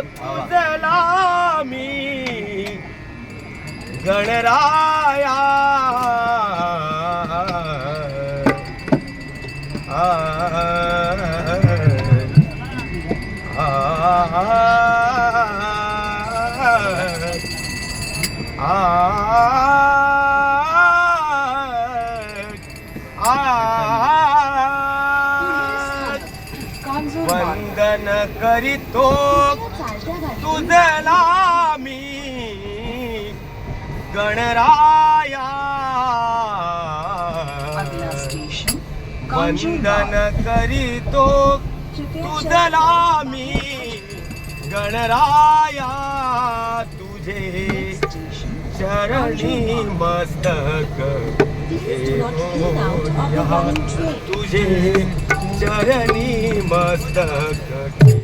तुझला मी गणराया वंदन करीतो. पूजला मी. गणराया. वंदन करीतो तुझला मी. गणराया तुझे चरणी मस्तक तुझे चरणी मस्तक